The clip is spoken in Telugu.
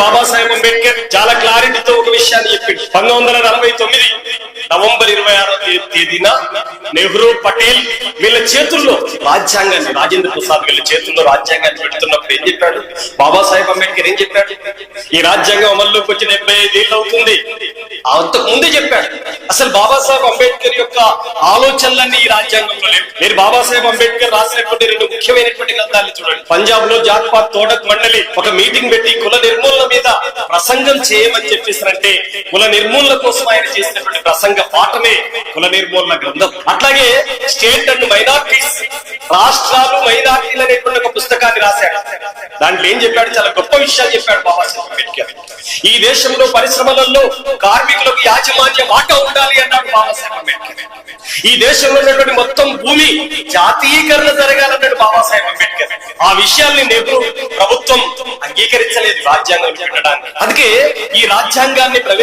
బాబాసాహెబ్ అంబేద్కర్ చాలా క్లారిటీతో ఒక విషయాన్ని చెప్పింది పంతొమ్మిది వందల నలభై తొమ్మిది. నవంబర్ ఇరవై ఆరో తేదీన నెహ్రూ పటేల్ వీళ్ళ చేతుల్లో రాజ్యాంగాన్ని రాజేంద్ర ప్రసాద్ వీళ్ళ చేతుల్లో రాజ్యాంగాన్ని పెడుతున్నప్పుడు ఏం చెప్పాడు? బాబాసాహెబ్ అంబేద్కర్ ఏం చెప్పాడు? ఈ రాజ్యాంగం అమల్లోకి వచ్చి డెబ్బై ఐదేళ్ళు అవుతుంది. అంతకు ముందే చెప్పాడు. అసలు బాబాసాహెబ్ అంబేద్కర్ యొక్క ఆలోచనలన్నీ ఈ రాజ్యాంగంలో లేవు. మీరు బాబాసాహెబ్ అంబేద్కర్ రాసినటువంటి రెండు ముఖ్యమైనటువంటి గ్రంథాలు చూడండి. పంజాబ్లో జాత్పాత్ తోడక్ మండలి ఒక మీటింగ్ పెట్టి కుల నిర్మూలన మీద ప్రసంగం చేయమని చెప్పేసారంటే కుల నిర్మూలన కోసం ఆయన చేసినటువంటి ప్రసంగం పాఠమే కుల నిర్మూలన గ్రంథం. అట్లాగే స్టేట్ అండ్ మైనార్టీస్ రాష్ట్రాలు మైనార్టీలు అనేటువంటి ఒక పుస్తకాన్ని రాశాడు. దాంట్లో ఏం చెప్పాడు? చాలా గొప్ప విషయాలు చెప్పాడు బాబాసాహెబ్ అంబేద్కర్. ఈ దేశంలో పరిశ్రమలలో కార్మికులకు యాజమాన్య వాటా ఉండాలి అన్నాడు బాబాసాహెబ్ అంబేద్కర్. ఈ దేశంలో ఉన్నటువంటి మొత్తం భూమి జాతీయకరణ జరగాలన్నాడు బాబాసాహెబ్ అంబేద్కర్. ఆ విషయాల్ని నెహ్రూ ప్రభుత్వం అంగీకరించలేదు రాజ్యాంగం పెట్టడానికి అందుకే ఈ రాజ్యాంగాన్ని ప్రవే-